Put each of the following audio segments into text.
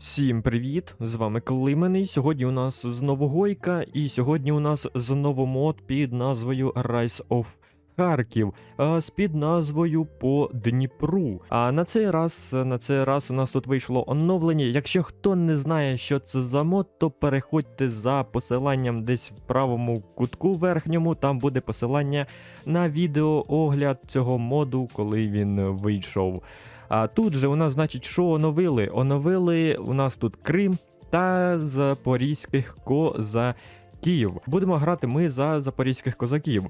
Всім привіт! З вами Климений. Сьогодні у нас знову Гойка, і сьогодні у нас знову мод під назвою Rise of Харків з під назвою по Дніпру. А на цей раз на цей раз у нас тут вийшло оновлення. Якщо хто не знає, що це за мод, то переходьте за посиланням десь в правому кутку верхньому. Там буде посилання на відеоогляд цього моду, коли він вийшов. А тут же у нас, значить, що оновили? Оновили у нас тут Крим та запорізьких козаків. Будемо грати ми за запорізьких козаків.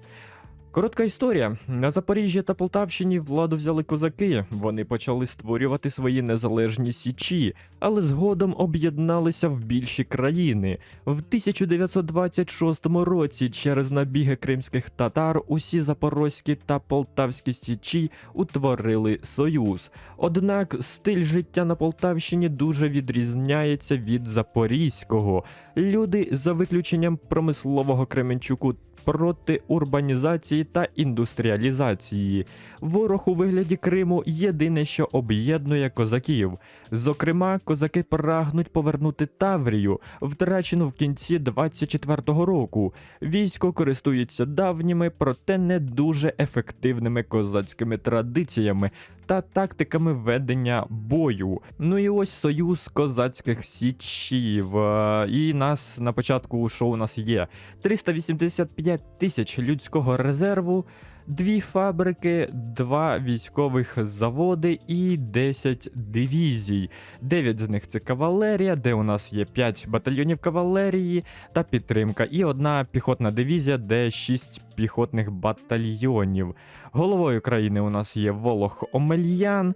Коротка історія. На Запоріжжі та Полтавщині владу взяли козаки. Вони почали створювати свої незалежні січі, але згодом об'єдналися в більші країни. В 1926 році через набіги кримських татар усі запорозькі та полтавські січі утворили союз. Однак стиль життя на Полтавщині дуже відрізняється від запорізького. Люди, за виключенням промислового Кременчуку, проти урбанізації та індустріалізації. Ворог у вигляді Криму єдине, що об'єднує козаків. Зокрема, козаки прагнуть повернути Таврію, втрачену в кінці 24-го року. Військо користується давніми, проте не дуже ефективними козацькими традиціями та тактиками ведення бою. Ну і ось союз козацьких січів. Е, І нас на початку шоу у нас є 385 тисяч людського резерву. Дві фабрики, два військових заводи і 10 дивізій. 9 з них це кавалерія, де у нас є 5 батальйонів кавалерії та підтримка, і одна піхотна дивізія, де 6 піхотних батальйонів. Головою країни у нас є Волох Омельян.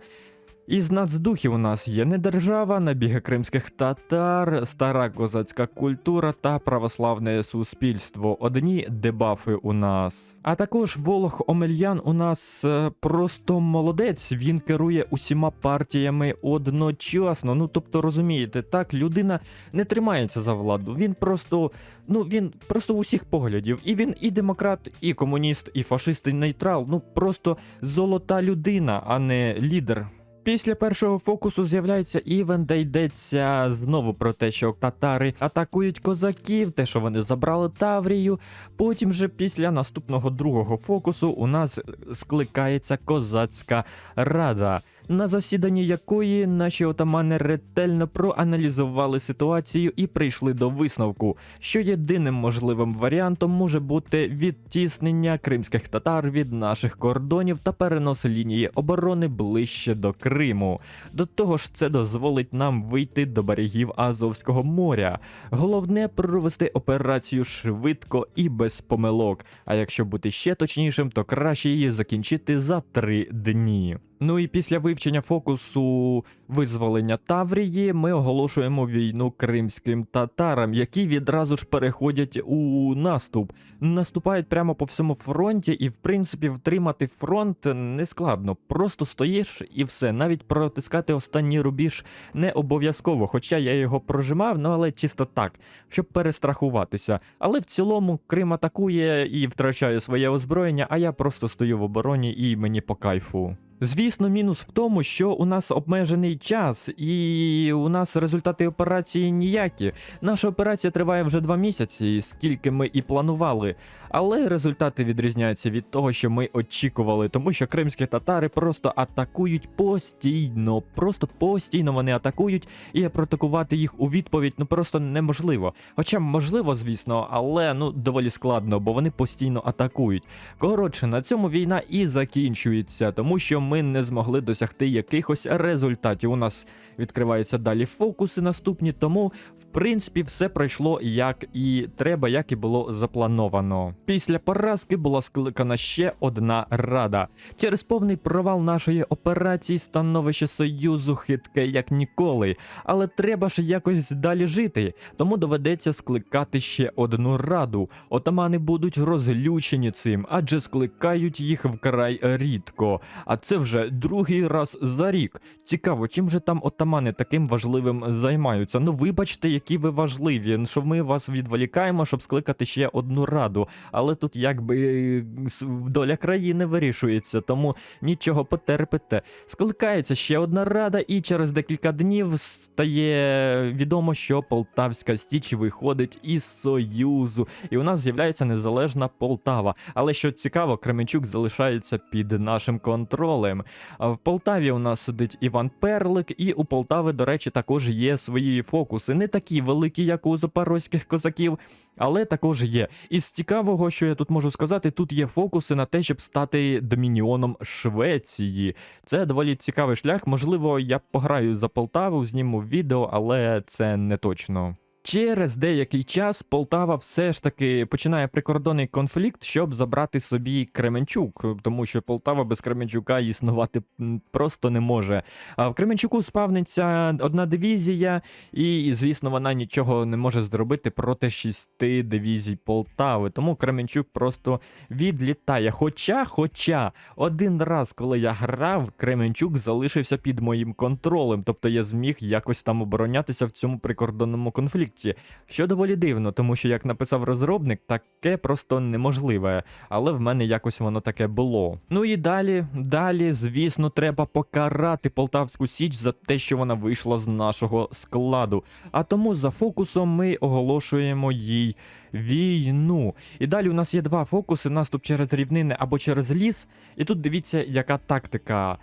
Із нацдухів у нас є недержава, набіги кримських татар, стара козацька культура та православне суспільство. Одні дебафи у нас. А також Волох Омельян у нас е, просто молодець. Він керує усіма партіями одночасно. Ну тобто, розумієте, так людина не тримається за владу. Він просто, ну він просто усіх поглядів. І він і демократ, і комуніст, і фашист, і нейтрал. Ну просто золота людина, а не лідер. Після першого фокусу з'являється івен, де йдеться знову про те, що татари атакують козаків, те, що вони забрали Таврію. Потім же після наступного другого фокусу у нас скликається козацька рада. На засіданні якої наші отамани ретельно проаналізували ситуацію і прийшли до висновку, що єдиним можливим варіантом може бути відтіснення кримських татар від наших кордонів та перенос лінії оборони ближче до Криму. До того ж, це дозволить нам вийти до берегів Азовського моря. Головне провести операцію швидко і без помилок. А якщо бути ще точнішим, то краще її закінчити за три дні. Ну і після вивчення фокусу визволення Таврії ми оголошуємо війну кримським татарам, які відразу ж переходять у наступ. Наступають прямо по всьому фронті, і в принципі втримати фронт не складно. Просто стоїш і все. Навіть протискати останній рубіж не обов'язково, хоча я його прожимав, ну але чисто так, щоб перестрахуватися. Але в цілому Крим атакує і втрачає своє озброєння, а я просто стою в обороні і мені по кайфу. Звісно, мінус в тому, що у нас обмежений час, і у нас результати операції ніякі. Наша операція триває вже два місяці, скільки ми і планували. Але результати відрізняються від того, що ми очікували, тому що кримські татари просто атакують постійно, просто постійно вони атакують, і протокувати їх у відповідь ну просто неможливо. Хоча можливо, звісно, але ну доволі складно, бо вони постійно атакують. Коротше, на цьому війна і закінчується, тому що ми не змогли досягти якихось результатів. У нас відкриваються далі фокуси наступні, тому в принципі все пройшло як і треба, як і було заплановано. Після поразки була скликана ще одна рада. Через повний провал нашої операції становище союзу хитке як ніколи. Але треба ж якось далі жити, тому доведеться скликати ще одну раду. Отамани будуть розлючені цим, адже скликають їх вкрай рідко. А це це вже другий раз за рік. Цікаво, чим же там отамани таким важливим займаються? Ну, вибачте, які ви важливі, що ми вас відволікаємо, щоб скликати ще одну раду. Але тут якби е, доля країни вирішується, тому нічого потерпите. Скликається ще одна рада, і через декілька днів стає відомо, що Полтавська Січ виходить із Союзу, і у нас з'являється незалежна Полтава. Але що цікаво, Кременчук залишається під нашим контролем. А в Полтаві у нас сидить Іван Перлик, і у Полтави, до речі, також є свої фокуси. Не такі великі, як у запорозьких козаків, але також є. Із цікавого, що я тут можу сказати, тут є фокуси на те, щоб стати домініоном Швеції. Це доволі цікавий шлях. Можливо, я пограю за Полтаву, зніму відео, але це не точно. Через деякий час Полтава все ж таки починає прикордонний конфлікт, щоб забрати собі Кременчук, тому що Полтава без Кременчука існувати просто не може. А в Кременчуку спавниться одна дивізія, і, звісно, вона нічого не може зробити проти шести дивізій Полтави. Тому Кременчук просто відлітає. Хоча, хоча, один раз, коли я грав, Кременчук залишився під моїм контролем, тобто я зміг якось там оборонятися в цьому прикордонному конфлікті. Що доволі дивно, тому що, як написав розробник, таке просто неможливе, але в мене якось воно таке було. Ну і далі, далі, звісно, треба покарати Полтавську Січ за те, що вона вийшла з нашого складу. А тому за фокусом ми оголошуємо їй війну. І далі у нас є два фокуси: наступ через рівнини або через ліс. І тут дивіться, яка тактика.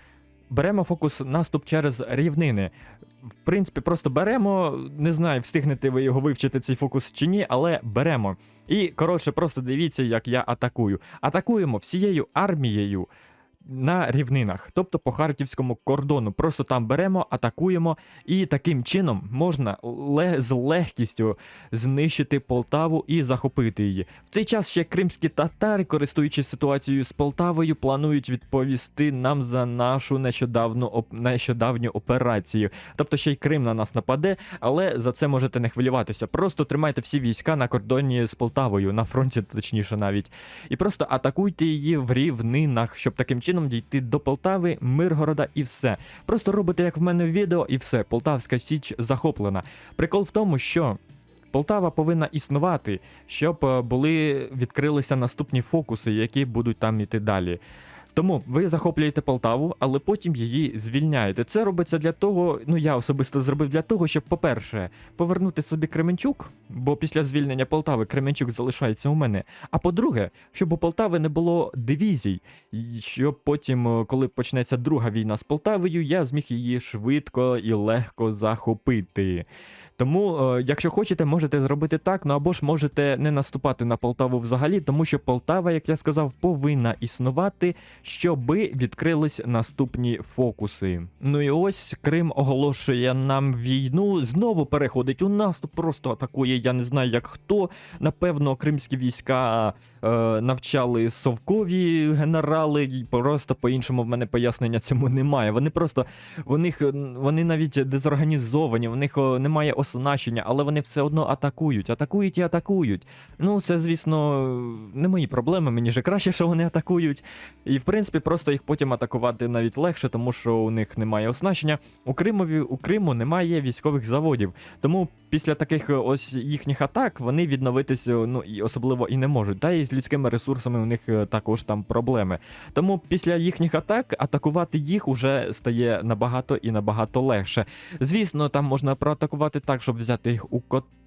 Беремо фокус наступ через рівнини. В принципі, просто беремо, не знаю, встигнете ви його вивчити цей фокус чи ні, але беремо. І коротше, просто дивіться, як я атакую. Атакуємо всією армією на рівнинах, тобто по харківському кордону. Просто там беремо, атакуємо, і таким чином можна з легкістю знищити Полтаву і захопити її. В цей час ще кримські татари, користуючись ситуацією з Полтавою, планують відповісти нам за нашу нещодавну нещодавню операцію. Тобто ще й Крим на нас нападе, але за це можете не хвилюватися. Просто тримайте всі війська на кордоні з Полтавою, на фронті, точніше навіть. І просто атакуйте її в рівнинах, щоб таким чином дійти до Полтави, Миргорода і все. Просто робите, як в мене в відео, і все. Полтавська Січ захоплена. Прикол в тому, що. Полтава повинна існувати, щоб е, були відкрилися наступні фокуси, які будуть там іти далі. Тому ви захоплюєте Полтаву, але потім її звільняєте. Це робиться для того, ну я особисто зробив для того, щоб, по-перше, повернути собі Кременчук, бо після звільнення Полтави Кременчук залишається у мене. А по-друге, щоб у Полтави не було дивізій, щоб потім, е, коли почнеться друга війна з Полтавою, я зміг її швидко і легко захопити. Тому, е, якщо хочете, можете зробити так, ну або ж можете не наступати на Полтаву взагалі, тому що Полтава, як я сказав, повинна існувати, щоби відкрились наступні фокуси. Ну і ось Крим оголошує нам війну, знову переходить у наступ, просто атакує. Я не знаю як хто. Напевно, кримські війська е, навчали совкові генерали, і просто по-іншому в мене пояснення цьому немає. Вони просто в них е, вони навіть дезорганізовані, в них немає оснащення, але вони все одно атакують, атакують і атакують. Ну, це, звісно, не мої проблеми. Мені же краще, що вони атакують. І в принципі, просто їх потім атакувати навіть легше, тому що у них немає оснащення. У Кримові у Криму немає військових заводів. Тому після таких е, ось їхніх атак вони відновитися, ну і особливо і не можуть. Та і з людськими ресурсами у них е, також там проблеми. Тому після їхніх атак атакувати їх уже стає набагато і набагато легше. Звісно, там можна проатакувати так, щоб взяти їх у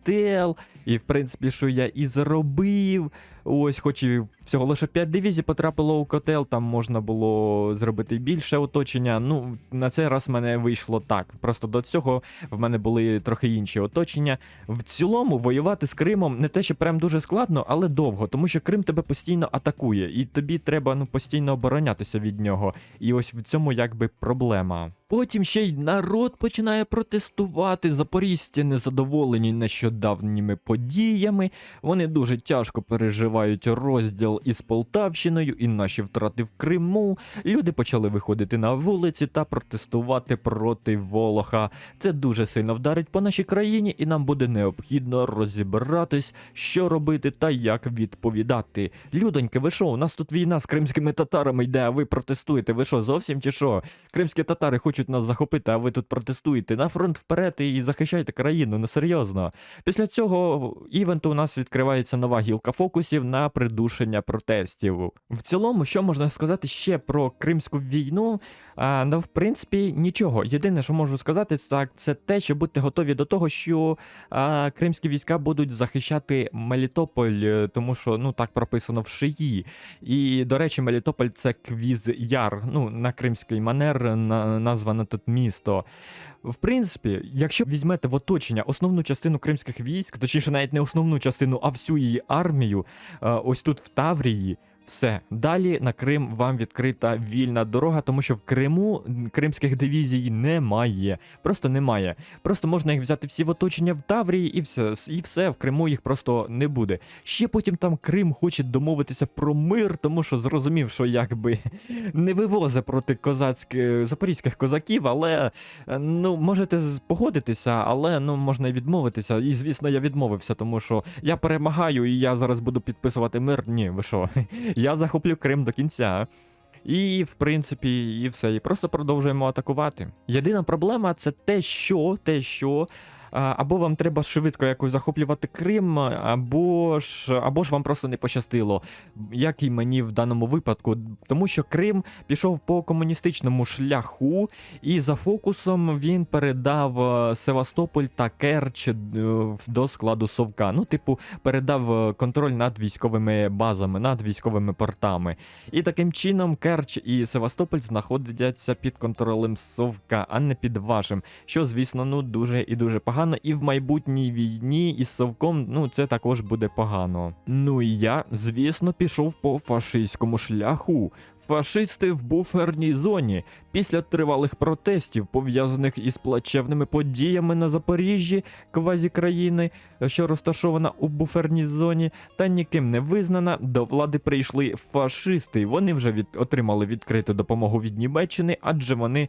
котел. І в принципі, що я і зробив. Ось, хоч і всього лише 5 дивізій потрапило у котел, там можна було зробити більше оточення. Ну, на цей раз в мене вийшло так. Просто до цього в мене були трохи інші оточення. В цілому воювати з Кримом не те, що прям дуже складно, але довго, тому що Крим тебе постійно атакує, і тобі треба ну постійно оборонятися від нього. І ось в цьому якби проблема. Потім ще й народ починає протестувати. Запорізьці незадоволені нещодавніми подіями. Вони дуже тяжко переживають розділ із Полтавщиною і наші втрати в Криму. Люди почали виходити на вулиці та протестувати проти Волоха. Це дуже сильно вдарить по нашій країні, і нам буде необхідно розібратись, що робити та як відповідати. Людоньки, ви що, у нас тут війна з кримськими татарами йде, а ви протестуєте. Ви що, зовсім чи що? Кримські татари хочуть нас захопити, а ви тут протестуєте. На фронт вперед і захищайте країну, ну серйозно. Після цього івенту у нас відкривається нова гілка фокусів на придушення протестів. В цілому, що можна сказати ще про Кримську війну? А, ну, в принципі, нічого. Єдине, що можу сказати, так, це те, що будьте готові до того, що а, кримські війська будуть захищати Мелітополь, е, тому що ну так прописано в шиї. І, до речі, Мелітополь це квіз Яр. Ну, на кримський манер на, названо тут місто. В принципі, якщо візьмете в оточення основну частину кримських військ, точніше, навіть не основну частину, а всю її армію, е, ось тут в Таврії. Все далі на Крим вам відкрита вільна дорога, тому що в Криму кримських дивізій немає. Просто немає. Просто можна їх взяти всі в оточення в Таврії, і все, і все в Криму їх просто не буде. Ще потім там Крим хоче домовитися про мир, тому що зрозумів, що якби не вивозе проти козацьких запорізьких козаків, але е, ну можете погодитися, але ну можна і відмовитися. І звісно, я відмовився, тому що я перемагаю, і я зараз буду підписувати мир. Ні, ви що? Я захоплю Крим до кінця. І, в принципі, і все. І просто продовжуємо атакувати. Єдина проблема це те, що те, що. Або вам треба швидко якось захоплювати Крим, або ж або ж вам просто не пощастило, як і мені в даному випадку. Тому що Крим пішов по комуністичному шляху, і за фокусом він передав е, Севастополь та Керч е, до складу Совка. Ну, типу, передав е, контроль над військовими базами, над військовими портами. І таким чином Керч і Севастополь знаходяться під контролем Совка, а не під вашим. Що, звісно, ну дуже і дуже погано. І в майбутній війні із Совком, ну це також буде погано. Ну і я, звісно, пішов по фашистському шляху. Фашисти в буферній зоні після тривалих протестів, пов'язаних із плачевними подіями на Запоріжжі, квазі країни, що розташована у буферній зоні, та ніким не визнана, до влади прийшли фашисти. Вони вже від... отримали відкриту допомогу від Німеччини, адже вони.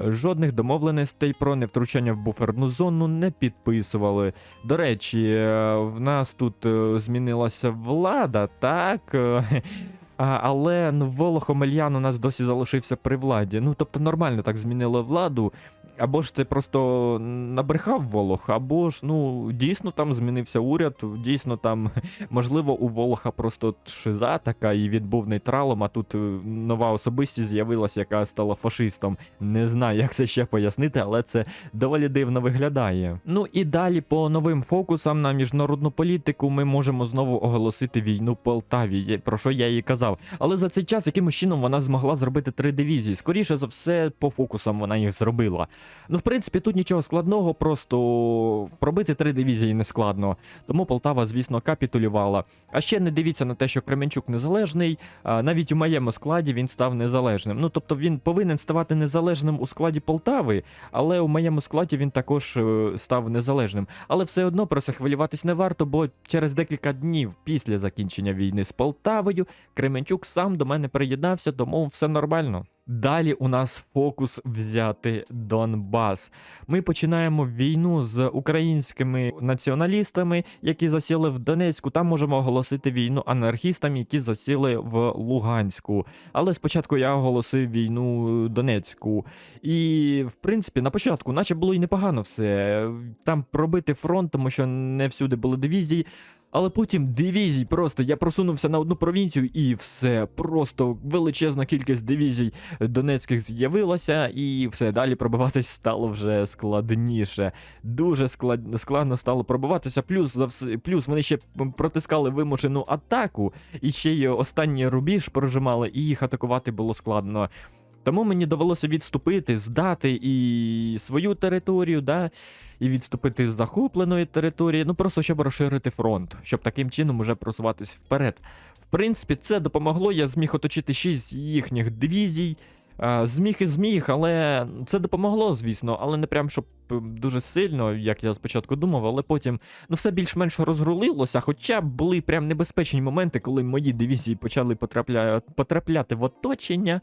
Жодних домовленостей про невтручання в буферну зону не підписували. До речі, е, в нас тут е, змінилася влада, так. е, але ну, Волох Омельян у нас досі залишився при владі. Ну, тобто нормально так змінили владу. Або ж це просто набрехав Волох, або ж ну дійсно там змінився уряд, дійсно там, можливо, у Волоха просто шиза така і він був нейтралом, а тут е, нова особистість з'явилася, яка стала фашистом. Не знаю, як це ще пояснити, але це доволі дивно виглядає. Ну і далі по новим фокусам на міжнародну політику ми можемо знову оголосити війну Полтаві, про що я їй казав. Але за цей час якимось чином вона змогла зробити три дивізії. Скоріше за все, по фокусам вона їх зробила. Ну, в принципі, тут нічого складного, просто пробити три дивізії не складно. Тому Полтава, звісно, капітулювала. А ще не дивіться на те, що Кременчук незалежний. Навіть у моєму складі він став незалежним. Ну, тобто він повинен ставати незалежним у складі Полтави, але у моєму складі він також е, став незалежним. Але все одно про це хвилюватись не варто, бо через декілька днів після закінчення війни з Полтавою Кременчук сам до мене приєднався, тому все нормально. Далі у нас фокус взяти Донбас. Ми починаємо війну з українськими націоналістами, які засіли в Донецьку. Там можемо оголосити війну анархістам, які засіли в Луганську. Але спочатку я оголосив війну Донецьку. І, в принципі, на початку, наче було і непогано все. Там пробити фронт, тому що не всюди були дивізії. Але потім дивізій просто я просунувся на одну провінцію, і все. Просто величезна кількість дивізій донецьких з'явилася, і все далі пробиватись стало вже складніше. Дуже склад... складно стало пробиватися. Плюс за плюс вони ще протискали вимушену атаку, і ще й останній рубіж прожимали, і їх атакувати було складно. Тому мені довелося відступити, здати і свою територію, да, і відступити з захопленої території, ну просто щоб розширити фронт, щоб таким чином уже просуватись вперед. В принципі, це допомогло. Я зміг оточити 6 їхніх дивізій. Зміг і зміг, але це допомогло, звісно, але не прям щоб е, дуже сильно, як я спочатку думав, але потім ну все більш-менш розрулилося. Хоча були прям небезпечні моменти, коли мої дивізії почали потрапля... потрапляти в оточення.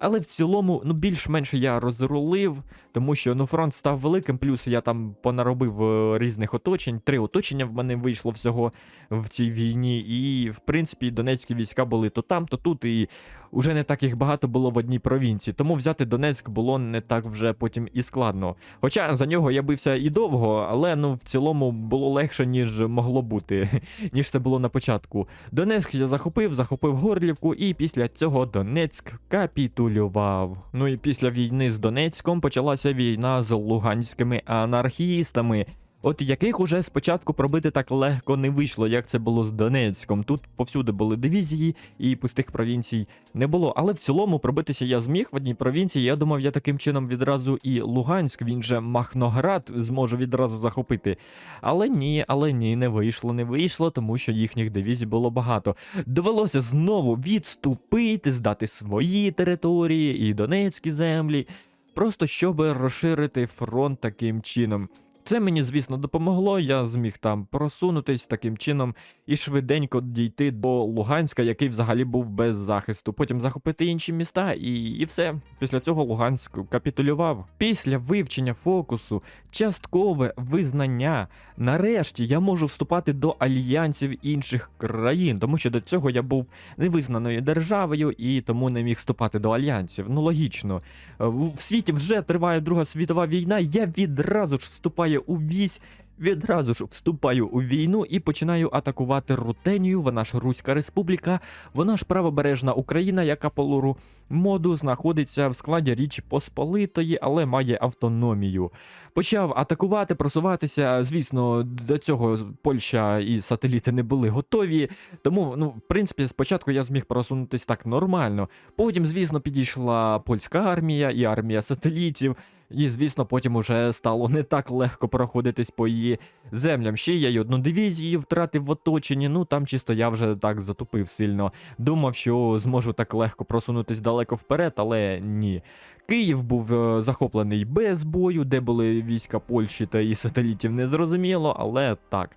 Але в цілому, ну більш-менш я розрулив, тому що ну фронт став великим, плюс я там понаробив е, різних оточень. Три оточення в мене вийшло всього в цій війні. І в принципі донецькі війська були то там, то тут, і вже не так їх багато було в одній провінції. Тому взяти Донецьк було не так вже потім і складно. Хоча за нього я бився і довго, але ну в цілому було легше, ніж могло бути, ніж це було на початку. Донецьк я захопив, захопив Горлівку, і після цього Донецьк капітулював. Ну і після війни з Донецьком почалася війна з луганськими анархістами. От яких уже спочатку пробити так легко не вийшло, як це було з Донецьком. Тут повсюди були дивізії, і пустих провінцій не було. Але в цілому пробитися я зміг в одній провінції. Я думав, я таким чином відразу і Луганськ, він же Махноград, зможу відразу захопити. Але ні, але ні, не вийшло, не вийшло, тому що їхніх дивізій було багато. Довелося знову відступити, здати свої території і донецькі землі, просто щоб розширити фронт таким чином. Це мені, звісно, допомогло. Я зміг там просунутись таким чином і швиденько дійти до Луганська, який взагалі був без захисту. Потім захопити інші міста, і, і все. Після цього Луганськ капітулював. Після вивчення фокусу, часткове визнання. Нарешті я можу вступати до альянсів інших країн, тому що до цього я був невизнаною державою і тому не міг вступати до альянсів. Ну логічно. Е, В світі вже триває Друга світова війна. Я відразу ж вступаю у вісь. Відразу ж вступаю у війну і починаю атакувати Рутенію, вона ж Руська Республіка, вона ж правобережна Україна, яка по лору моду знаходиться в складі Річі Посполитої, але має автономію. Почав атакувати, просуватися. Звісно, до цього Польща і сателіти не були готові. Тому, ну, в принципі, спочатку я зміг просунутися так нормально. Потім, звісно, підійшла польська армія і армія сателітів. І, звісно, потім уже стало не так легко проходитись по її землям. Ще я й одну дивізію втратив в оточенні. Ну там чисто я вже так затупив сильно. Думав, що зможу так легко просунутись далеко вперед, але ні. Київ був е, захоплений без бою, де були війська Польщі та і сателітів, не зрозуміло, але так.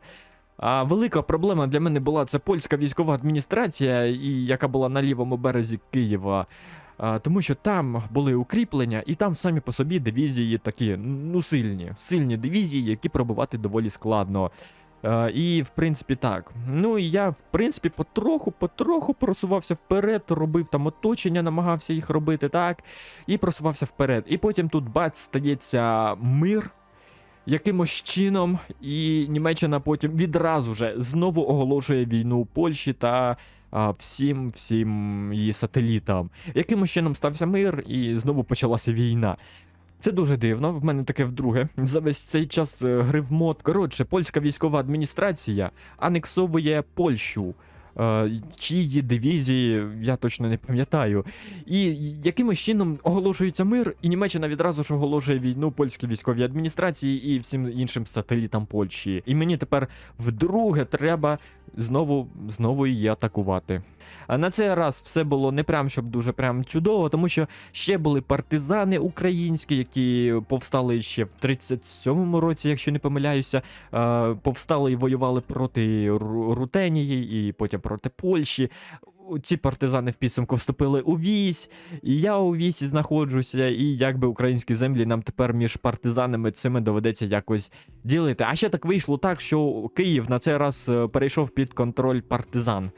А велика проблема для мене була це польська військова адміністрація, і яка була на лівому березі Києва. Тому що там були укріплення, і там самі по собі дивізії такі, ну сильні, сильні дивізії, які пробивати доволі складно. І в принципі так. Ну і я, в принципі, потроху, потроху просувався вперед, робив там оточення, намагався їх робити, так, і просувався вперед. І потім тут бац стається мир. Якимось чином, і Німеччина потім відразу же знову оголошує війну Польщі та всім всім її сателітам. Якимось чином стався мир, і знову почалася війна. Це дуже дивно. В мене таке вдруге. За весь цей час е, гри мод. Коротше, польська військова адміністрація анексовує Польщу. Е, чиї дивізії, я точно не пам'ятаю. І якимось чином оголошується мир, і Німеччина відразу ж оголошує війну польській військовій адміністрації і всім іншим сателітам Польщі. І мені тепер вдруге треба знову знову її атакувати. На цей раз все було не прям щоб дуже прям чудово, тому що ще були партизани українські, які повстали ще в 37-му році, якщо не помиляюся. Повстали і воювали проти Рутенії і потім проти Польщі. Ці партизани в підсумку вступили у вісь, і я у вісі знаходжуся, і якби українські землі нам тепер між партизанами цими доведеться якось ділити. А ще так вийшло так, що Київ на цей раз е, перейшов під контроль партизан.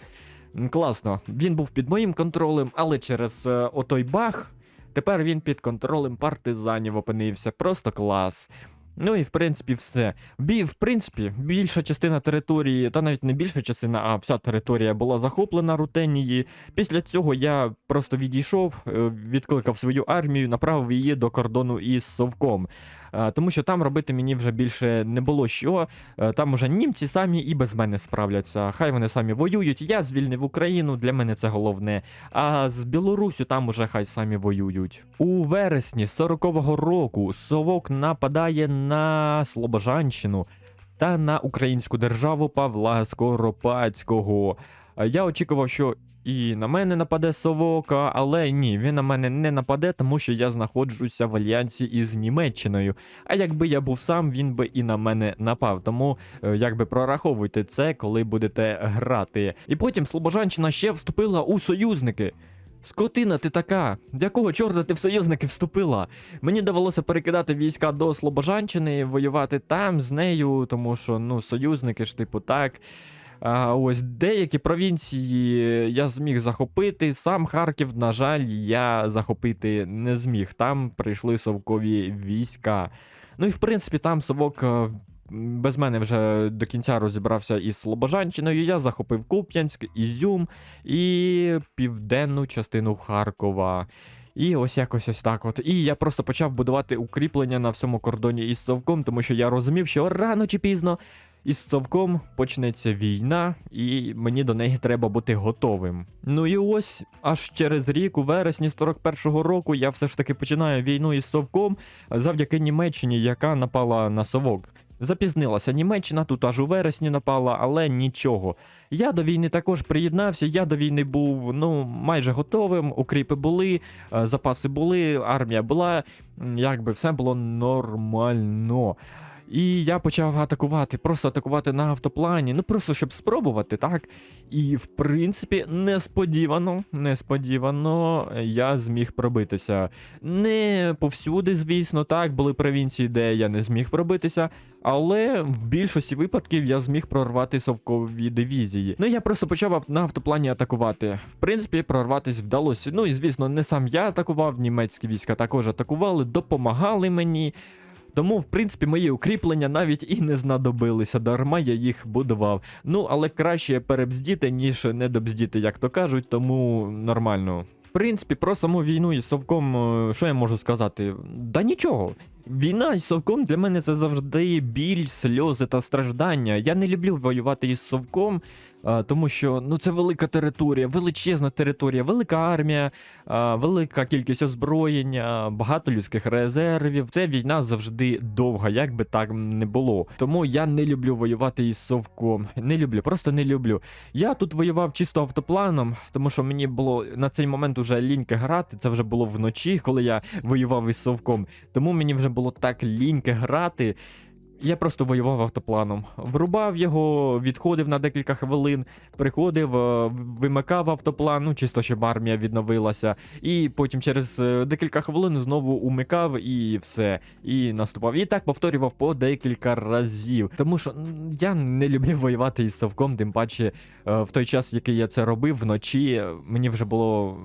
Класно, він був під моїм контролем, але через е, отой баг тепер він під контролем партизанів опинився. Просто клас. Ну і в принципі все. Бі, в принципі, більша частина території, та навіть не більша частина, а вся територія була захоплена Рутенії. Після цього я просто відійшов, е, відкликав свою армію, направив її до кордону із Совком. Е, Тому що там робити мені вже більше не було що. Е, Там уже німці самі і без мене справляться. Хай вони самі воюють. Я звільнив Україну, для мене це головне. А з Білорусю там уже хай самі воюють. У вересні 40-го року Совок нападає на Слобожанщину та на українську державу Павла Скоропадського. Е, Я очікував, що і на мене нападе совок, а- але ні, він на мене не нападе, тому що я знаходжуся в альянсі із Німеччиною. А якби я був сам, він би і на мене напав. Тому е, якби прораховуйте це, коли будете грати. І потім Слобожанщина ще вступила у союзники. Скотина ти така, якого чорта ти в союзники вступила? Мені довелося перекидати війська до Слобожанщини, воювати там з нею, тому що ну, союзники ж, типу, так. Ось деякі провінції я зміг захопити. Сам Харків, на жаль, я захопити не зміг. Там прийшли совкові війська. Ну і в принципі, там совок. е, Без мене вже до кінця розібрався із Слобожанщиною. Я захопив Куп'янськ, Ізюм і південну частину Харкова. І ось якось ось так от. І я просто почав будувати укріплення на всьому кордоні із Совком, тому що я розумів, що рано чи пізно із Совком почнеться війна, і мені до неї треба бути готовим. Ну і ось аж через рік, у вересні 41-го року, я все ж таки починаю війну із Совком завдяки Німеччині, яка напала на Совок. Запізнилася Німеччина, тут аж у вересні напала, але нічого. Я до війни також приєднався. Я до війни був ну майже готовим. Укріпи були, е, запаси були, армія була. Якби все було нормально. І я почав атакувати, просто атакувати на автоплані, ну просто щоб спробувати, так. І в принципі, несподівано, несподівано я зміг пробитися. Не повсюди, звісно, так, були провінції, де я не зміг пробитися, але в більшості випадків я зміг прорвати совкові дивізії. Ну я просто почав на автоплані атакувати. В принципі, прорватись вдалося. Ну і звісно, не сам я атакував, німецькі війська також атакували, допомагали мені. Тому, в принципі, мої укріплення навіть і не знадобилися, дарма я їх будував. Ну, але краще перебздіти, ніж недобздіти, як то кажуть, тому нормально. В принципі, про саму війну із Совком, е, що я можу сказати? Да нічого. Війна із Совком для мене це завжди біль, сльози та страждання. Я не люблю воювати із Совком, тому що ну це велика територія, величезна територія, велика армія, велика кількість озброєння, багато людських резервів. Це війна завжди довга, як би так не було. Тому я не люблю воювати із Совком. Не люблю, просто не люблю. Я тут воював чисто автопланом, тому що мені було на цей момент уже ліньки грати. Це вже було вночі, коли я воював із Совком. Тому мені вже було так ліньки грати. Я просто воював автопланом. Врубав його, відходив на декілька хвилин, приходив, е, вимикав автоплан, ну чисто щоб армія відновилася. І потім через е, декілька хвилин знову умикав і все. І наступав. І так повторював по декілька разів. Тому що я не люблю воювати із совком, тим паче е, в той час, який я це робив вночі, мені вже було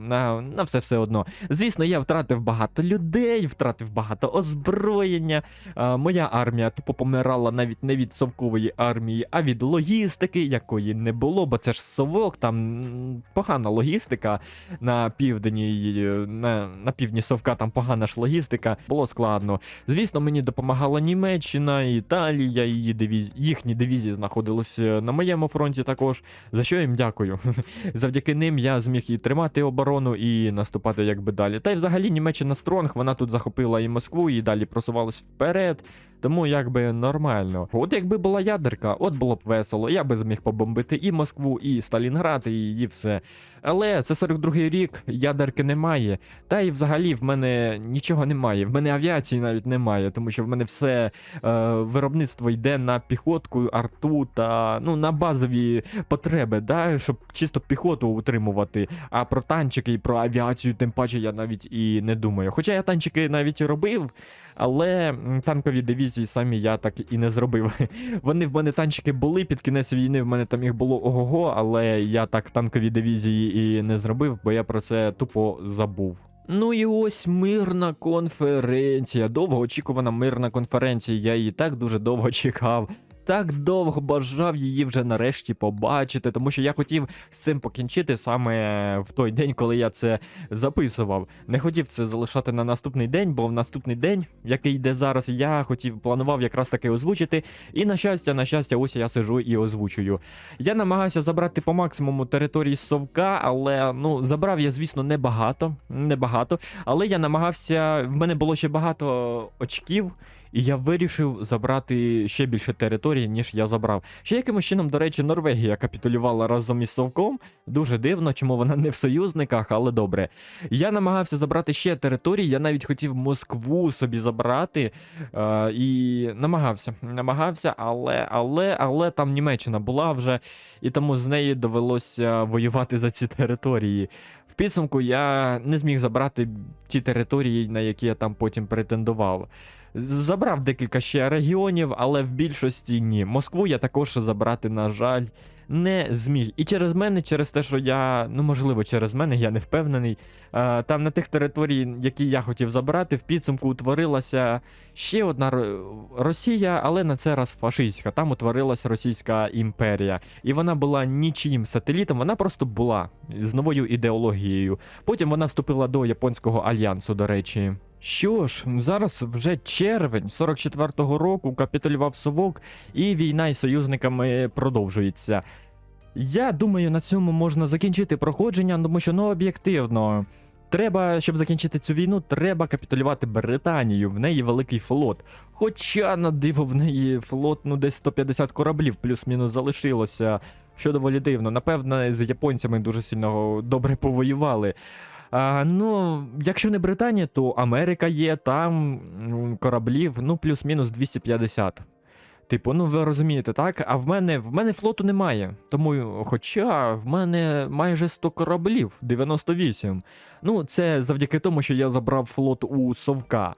на, на все все одно. Звісно, я втратив багато людей, втратив багато озброєння. Моя армія тупо помирала навіть не від совкової армії, а від логістики, якої не було, бо це ж совок, там погана логістика на півдні, е, на, на півдні совка, там погана ж логістика, було складно. Звісно, мені допомагала Німеччина, Італія, її дивізії, їхні дивізії знаходилися на моєму фронті також. За що їм дякую. Завдяки ним я зміг і тримати оборону, і наступати якби далі. Та й взагалі Німеччина Стронг, вона тут захопила і Москву, і далі просувалась вперед. Тому якби нормально. От якби була ядерка, от було б весело. Я би зміг побомбити і Москву, і Сталінград, і, і все. Але це 42-й рік, ядерки немає. Та й взагалі в мене нічого немає. В мене авіації навіть немає, тому що в мене все е, виробництво йде на піхотку, арту та ну на базові потреби, да, щоб чисто піхоту утримувати. А про танчики і про авіацію, тим паче, я навіть і не думаю. Хоча я танчики навіть і робив. Але танкові дивізії самі я так і не зробив. Вони в мене танчики були під кінець війни. В мене там їх було ого-го, але я так танкові дивізії і не зробив, бо я про це тупо забув. Ну і ось мирна конференція. Довгоочікувана мирна конференція. Я її так дуже довго чекав. Так довго бажав її вже нарешті побачити, тому що я хотів з цим покінчити саме в той день, коли я це записував. Не хотів це залишати на наступний день, бо в наступний день, який йде зараз, я хотів планував якраз таки озвучити. І на щастя, на щастя, ось я сижу і озвучую. Я намагався забрати по максимуму території совка, але ну забрав я, звісно, небагато. Небагато. Але я намагався. В мене було ще багато очків. І я вирішив забрати ще більше території, ніж я забрав. Ще якимось чином, до речі, Норвегія капітулювала разом із Совком. Дуже дивно, чому вона не в союзниках, але добре. Я намагався забрати ще території, я навіть хотів Москву собі забрати. Е, і намагався, намагався, але, але, але там Німеччина була вже, і тому з неї довелося воювати за ці території. В підсумку я не зміг забрати ті території, на які я там потім претендував. Забрав декілька ще регіонів, але в більшості ні. Москву я також забрати, на жаль, не зміг. І через мене, через те, що я, ну можливо, через мене, я не впевнений. е, Там на тих території, які я хотів забрати, в підсумку утворилася ще одна Росія, але на це раз фашистська. Там утворилася Російська імперія. І вона була нічиїм сателітом, вона просто була з новою ідеологією. Потім вона вступила до Японського альянсу, до речі. Що ж, зараз вже червень 44-го року капітулював Совок, і війна із союзниками продовжується. Я думаю, на цьому можна закінчити проходження, тому що ну об'єктивно. Треба, щоб закінчити цю війну, треба капітулювати Британію. В неї великий флот. Хоча на диво в неї флот, ну десь 150 кораблів плюс-мінус залишилося. Що доволі дивно. Напевно, з японцями дуже сильно добре повоювали. А, ну, якщо не Британія, то Америка є, там кораблів, ну, плюс-мінус 250. Типу, ну ви розумієте, так? А в мене в мене флоту немає. Тому, хоча в мене майже 100 кораблів, 98. Ну, це завдяки тому, що я забрав флот у Совка.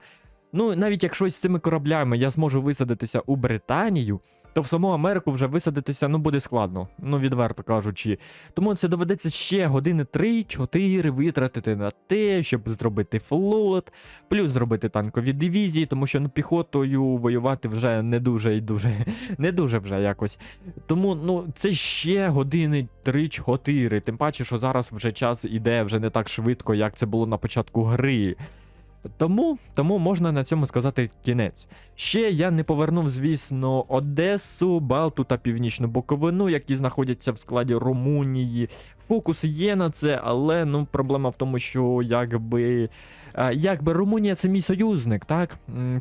Ну, навіть якщо з цими кораблями я зможу висадитися у Британію, то в саму Америку вже висадитися ну буде складно, ну відверто кажучи. Тому це доведеться ще години 3-4 витратити на те, щоб зробити флот, плюс зробити танкові дивізії, тому що ну піхотою воювати вже не дуже і дуже не дуже вже якось. Тому ну це ще години 3-4. Тим паче, що зараз вже час іде вже не так швидко, як це було на початку гри. Тому, тому можна на цьому сказати кінець. Ще я не повернув, звісно, Одесу, Балту та Північну Буковину, які знаходяться в складі Румунії. Фокус є на це, але ну проблема в тому, що якби, е, якби Румунія це мій союзник, так?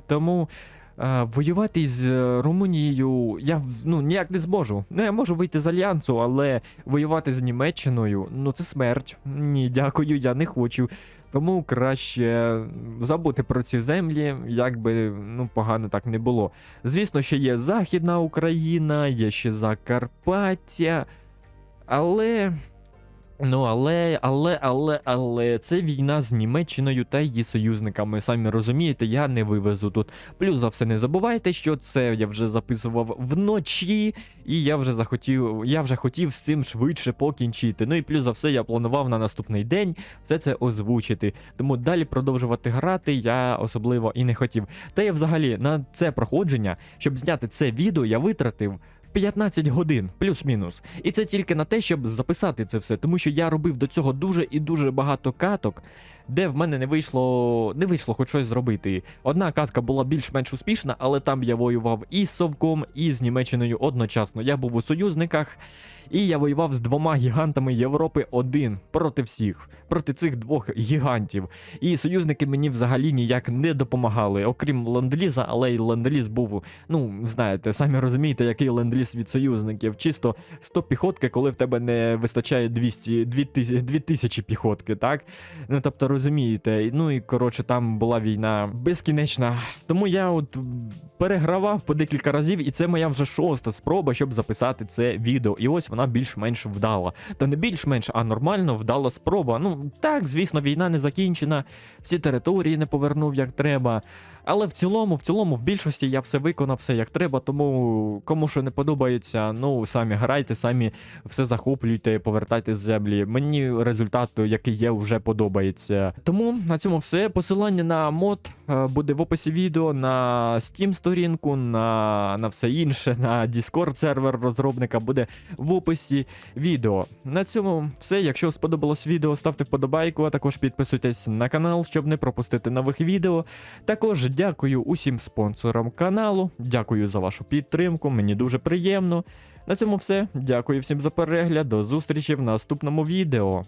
Тому. Е, Воювати із е, Румунією я ну ніяк не зможу. Ну, я можу вийти з альянсу, але воювати з Німеччиною ну це смерть. Ні, дякую, я не хочу. Тому краще забути про ці землі, як би ну погано так не було. Звісно, ще є Західна Україна, є ще Закарпаття. Але. Ну, але, але, але, але це війна з Німеччиною та її союзниками. Самі розумієте, я не вивезу тут. Плюс за все не забувайте, що це я вже записував вночі, і я вже захотів, я вже хотів з цим швидше покінчити. Ну і плюс за все я планував на наступний день все це озвучити. Тому далі продовжувати грати я особливо і не хотів. Та я взагалі на це проходження, щоб зняти це відео, я витратив. 15 годин, плюс-мінус. І це тільки на те, щоб записати це все, тому що я робив до цього дуже і дуже багато каток, де в мене не вийшло, не вийшло хоч щось зробити. Одна катка була більш-менш успішна, але там я воював і з Совком, і з Німеччиною одночасно. Я був у союзниках, і я воював з двома гігантами Європи один проти всіх, проти цих двох гігантів. І союзники мені взагалі ніяк не допомагали, окрім ленд-ліза, але й ленд-ліз був, ну, знаєте, самі розумієте, який ленд-ліз від союзників. Чисто 100 піхотки, коли в тебе не вистачає 200, 2000, 2000 піхотки, так? Ну, тобто, розумієте, ну і коротше, там була війна безкінечна. Тому я от перегравав по декілька разів, і це моя вже шоста спроба, щоб записати це відео. І ось вона більш-менш вдала. Та не більш-менш, а нормально вдала спроба. Ну так, звісно, війна не закінчена, всі території не повернув як треба. Але в цілому, в цілому, в більшості я все виконав, все як треба. Тому кому що не подобається, ну самі грайте, самі все захоплюйте, повертайте з землі. Мені результат, який є, вже подобається. Тому на цьому все. Посилання на мод е, буде в описі відео, на Steam сторінку, на, на все інше, на Discord сервер розробника буде в описі відео. На цьому все. Якщо сподобалось відео, ставте вподобайку, а також підписуйтесь на канал, щоб не пропустити нових відео. Також дякую усім спонсорам каналу. Дякую за вашу підтримку. Мені дуже приємно. На цьому все. Дякую всім за перегляд. До зустрічі в наступному відео.